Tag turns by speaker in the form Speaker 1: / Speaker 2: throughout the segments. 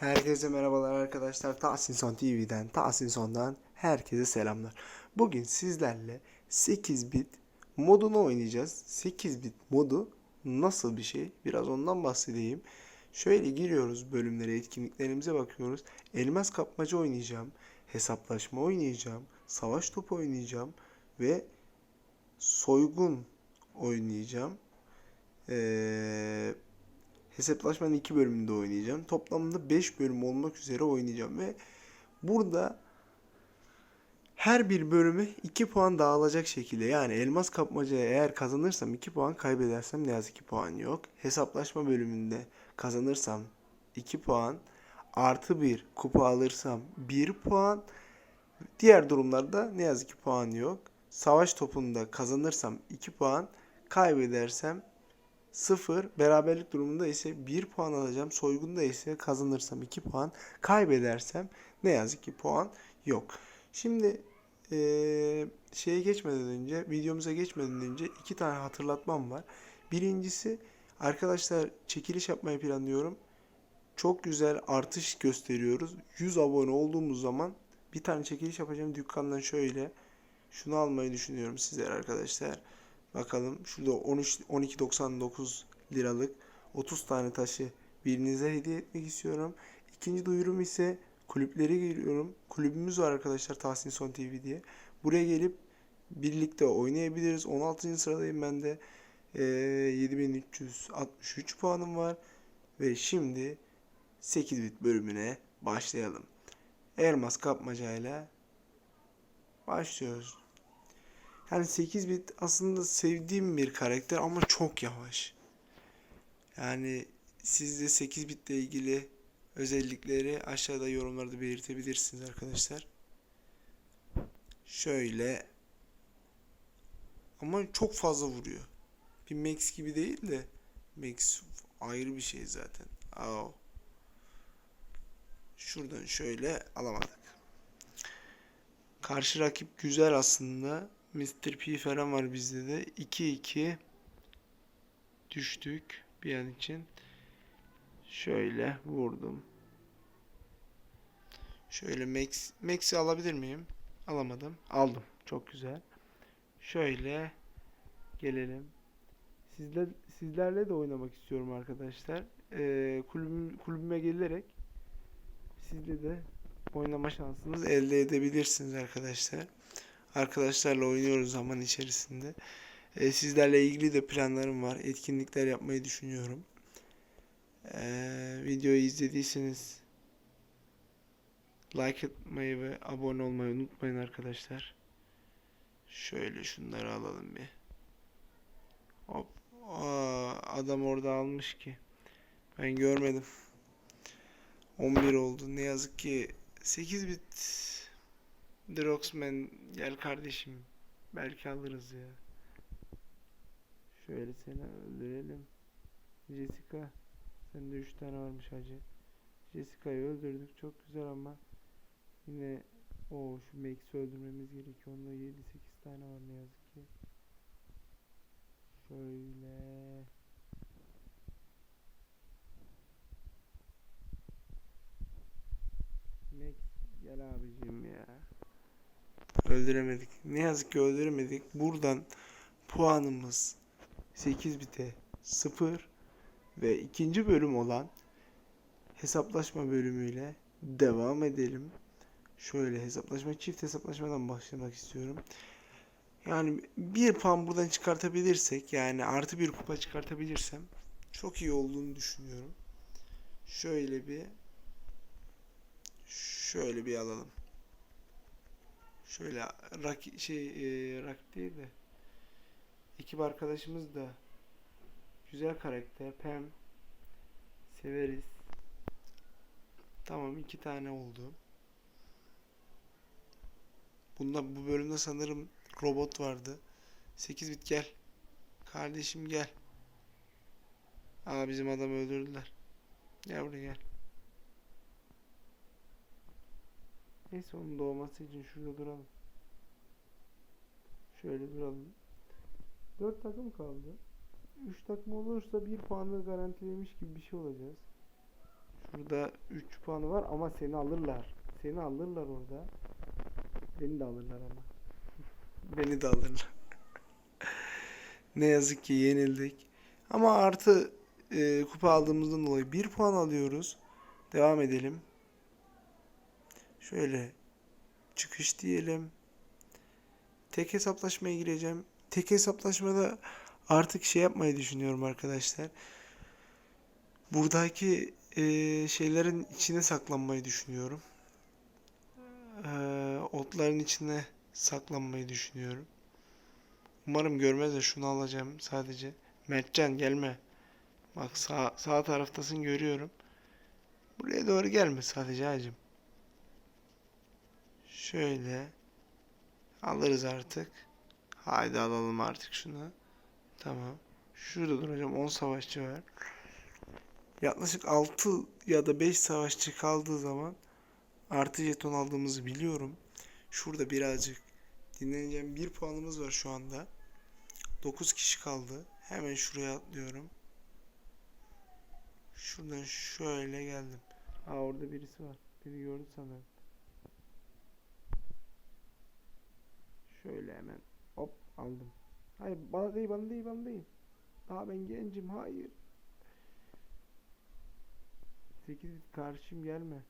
Speaker 1: Herkese merhabalar arkadaşlar. Tahsin Son TV'den, Tahsin Son'dan herkese selamlar. Bugün sizlerle 8 bit modunu oynayacağız. 8 bit modu nasıl bir şey? Biraz ondan bahsedeyim. Şöyle giriyoruz bölümlere, etkinliklerimize bakıyoruz. Elmas kapmaca oynayacağım. Hesaplaşma oynayacağım. Savaş topu oynayacağım. Ve soygun oynayacağım. Eee hesaplaşmanın iki bölümünde oynayacağım. Toplamda 5 bölüm olmak üzere oynayacağım ve burada her bir bölümü 2 puan dağılacak şekilde yani elmas kapmacaya eğer kazanırsam 2 puan kaybedersem ne yazık ki puan yok. Hesaplaşma bölümünde kazanırsam 2 puan artı 1 kupa alırsam 1 puan diğer durumlarda ne yazık ki puan yok. Savaş topunda kazanırsam 2 puan kaybedersem 0 beraberlik durumunda ise 1 puan alacağım. Soygunda ise kazanırsam 2 puan, kaybedersem ne yazık ki puan yok. Şimdi eee, şeye geçmeden önce, videomuza geçmeden önce iki tane hatırlatmam var. Birincisi arkadaşlar çekiliş yapmayı planlıyorum. Çok güzel artış gösteriyoruz. 100 abone olduğumuz zaman bir tane çekiliş yapacağım dükkandan şöyle. Şunu almayı düşünüyorum sizler arkadaşlar. Bakalım şurada 13 12.99 liralık 30 tane taşı birinize hediye etmek istiyorum. İkinci duyurum ise kulüplere giriyorum. Kulübümüz var arkadaşlar Tahsin Son TV diye. Buraya gelip birlikte oynayabiliriz. 16. sıradayım ben de. Ee, 7363 puanım var. Ve şimdi 8 bit bölümüne başlayalım. Elmas kapmacayla başlıyoruz. Yani 8 bit aslında sevdiğim bir karakter ama çok yavaş. Yani siz de 8 bitle ilgili özellikleri aşağıda yorumlarda belirtebilirsiniz arkadaşlar. Şöyle ama çok fazla vuruyor. Bir Max gibi değil de Max ayrı bir şey zaten. Aa. Şuradan şöyle alamadık. Karşı rakip güzel aslında. Mr. P falan var bizde de. 2-2 düştük bir an için. Şöyle vurdum. Şöyle Max Max'i alabilir miyim? Alamadım. Aldım. Çok güzel. Şöyle gelelim. Sizler sizlerle de oynamak istiyorum arkadaşlar. Ee, kulübüm, kulübüme gelerek sizle de oynama şansınız elde edebilirsiniz arkadaşlar arkadaşlarla oynuyoruz zaman içerisinde. E, sizlerle ilgili de planlarım var. Etkinlikler yapmayı düşünüyorum. E, videoyu izlediyseniz like etmeyi ve abone olmayı unutmayın arkadaşlar. Şöyle şunları alalım bir. Hop. Aa, adam orada almış ki. Ben görmedim. 11 oldu. Ne yazık ki 8 bit Droxman gel kardeşim. Belki alırız ya. Şöyle seni öldürelim. Jessica. Sende 3 tane varmış hacı. Jessica'yı öldürdük. Çok güzel ama yine o şu Max'i öldürmemiz gerekiyor. Onda 7-8 tane var ne yazık ki. Şöyle. Max gel abicim ya. Öldüremedik. Ne yazık ki öldüremedik. Buradan puanımız 8 bite 0 ve ikinci bölüm olan hesaplaşma bölümüyle devam edelim. Şöyle hesaplaşma çift hesaplaşmadan başlamak istiyorum. Yani bir puan buradan çıkartabilirsek yani artı bir kupa çıkartabilirsem çok iyi olduğunu düşünüyorum. Şöyle bir şöyle bir alalım. Şöyle rak şey e, rak değil de ekip arkadaşımız da güzel karakter. Pem severiz. Tamam iki tane oldu. Bunda bu bölümde sanırım robot vardı. 8 bit gel. Kardeşim gel. Aa bizim adamı öldürdüler. Gel buraya gel. Neyse onun doğması için şurada duralım. Şöyle duralım. 4 takım kaldı. 3 takım olursa 1 puanı garantilemiş gibi bir şey olacağız. Şurada 3 puanı var ama seni alırlar. Seni alırlar orada. Beni de alırlar ama. Beni de alırlar. ne yazık ki yenildik. Ama artı e, kupa aldığımızdan dolayı 1 puan alıyoruz. Devam edelim. Şöyle çıkış diyelim. Tek hesaplaşmaya gireceğim. Tek hesaplaşmada artık şey yapmayı düşünüyorum arkadaşlar. Buradaki e, şeylerin içine saklanmayı düşünüyorum. E, otların içine saklanmayı düşünüyorum. Umarım görmezler şunu alacağım sadece. Mertcan gelme. Bak sağ, sağ taraftasın görüyorum. Buraya doğru gelme sadece hacım. Şöyle. Alırız artık. Haydi alalım artık şunu. Tamam. Şurada duracağım. 10 savaşçı var. Yaklaşık 6 ya da 5 savaşçı kaldığı zaman artı jeton aldığımızı biliyorum. Şurada birazcık dinleneceğim. 1 puanımız var şu anda. 9 kişi kaldı. Hemen şuraya atlıyorum. Şuradan şöyle geldim. Aa orada birisi var. Biri gördü sanırım. Şöyle hemen hop aldım. Hayır bana değil bana değil bana değil. Daha ben gencim hayır. 8 karşım gelme.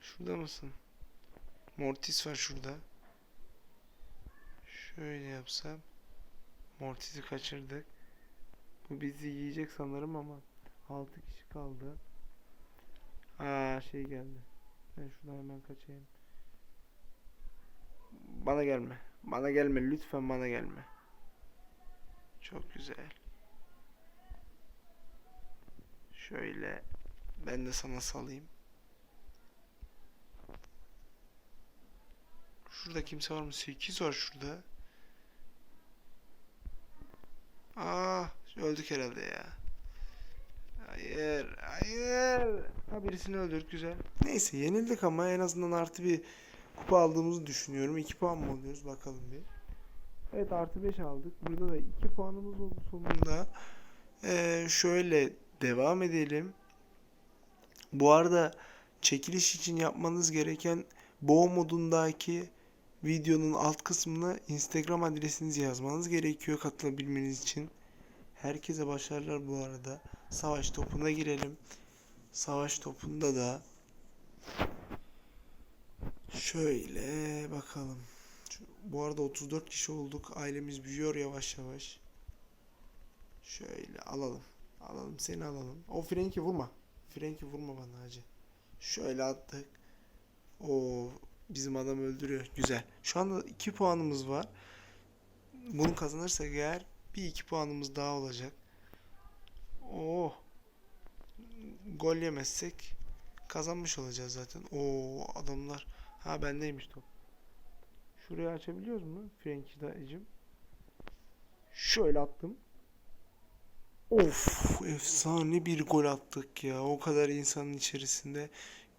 Speaker 1: Şurada mısın? Mortis var şurada. Şöyle yapsam. Mortis'i kaçırdık. Bu bizi yiyecek sanırım ama 6 kişi kaldı. Aa şey geldi. Ben şuradan hemen kaçayım. Bana gelme. Bana gelme. Lütfen bana gelme. Çok güzel. Şöyle ben de sana salayım. Şurada kimse var mı? 8 var şurada. Aa, öldük herhalde ya. Hayır, hayır. Ha birisini öldürdük güzel. Neyse yenildik ama en azından artı bir kupa aldığımızı düşünüyorum. 2 puan mı alıyoruz bakalım bir. Evet artı 5 aldık. Burada da 2 puanımız oldu sonunda. Ee, şöyle devam edelim. Bu arada çekiliş için yapmanız gereken Boğa modundaki videonun alt kısmına Instagram adresinizi yazmanız gerekiyor katılabilmeniz için. Herkese başarılar bu arada. Savaş topuna girelim. Savaş topunda da şöyle bakalım. Bu arada 34 kişi olduk. Ailemiz büyüyor yavaş yavaş. Şöyle alalım. Alalım seni alalım. O Frank'i vurma. Frank'i vurma bana hacı. Şöyle attık. O bizim adam öldürüyor. Güzel. Şu anda 2 puanımız var. Bunu kazanırsak eğer bir 2 puanımız daha olacak. Oh. Gol yemezsek kazanmış olacağız zaten. Oo adamlar. Ha bendeymiş top. Şurayı açabiliyoruz mu? Frenkie dayıcım. Şöyle attım. Of efsane bir gol attık ya. O kadar insanın içerisinde.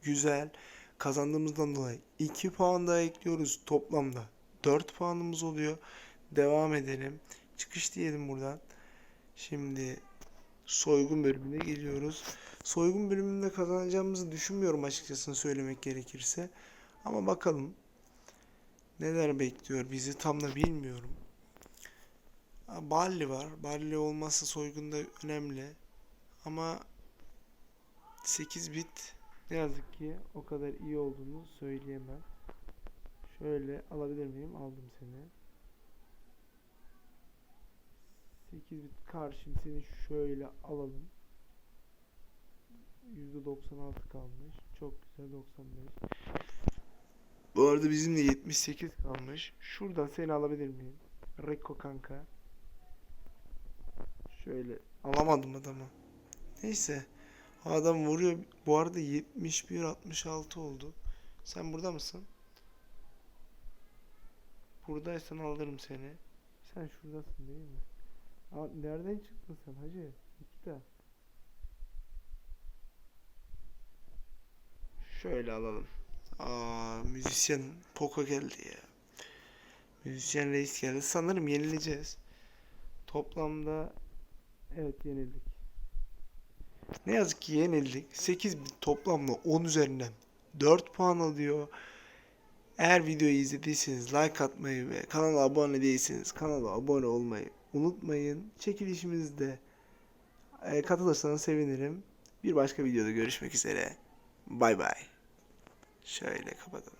Speaker 1: Güzel. Kazandığımızdan dolayı 2 puan daha ekliyoruz toplamda. 4 puanımız oluyor. Devam edelim. Çıkış diyelim buradan. Şimdi soygun bölümüne geliyoruz. Soygun bölümünde kazanacağımızı düşünmüyorum açıkçası söylemek gerekirse. Ama bakalım neler bekliyor bizi tam da bilmiyorum. Barley var. Barley olması soygunda önemli. Ama 8 bit ne yazık ki o kadar iyi olduğunu söyleyemem. Şöyle alabilir miyim? Aldım seni. 8 bit karşım seni şöyle alalım. %96 kalmış. Çok güzel 95. Bu arada bizim de 78 kalmış. Şuradan seni alabilir miyim? Reko kanka. Şöyle alamadım adamı. Neyse. Adam vuruyor. Bu arada 71 66 oldu. Sen burada mısın? Buradaysan alırım seni. Sen şuradasın değil mi? Aa, nereden çıktın sen hacı? İki de. Şöyle alalım. Aa, müzisyen Poco geldi ya. Müzisyen reis geldi. Sanırım yenileceğiz. Toplamda Evet yenildik. Ne yazık ki yenildik. 8 bit toplamda 10 üzerinden 4 puan alıyor. Eğer videoyu izlediyseniz like atmayı ve kanala abone değilseniz kanala abone olmayı unutmayın. Çekilişimizde e, katılırsanız sevinirim. Bir başka videoda görüşmek üzere. Bay bay. Şöyle kapatalım.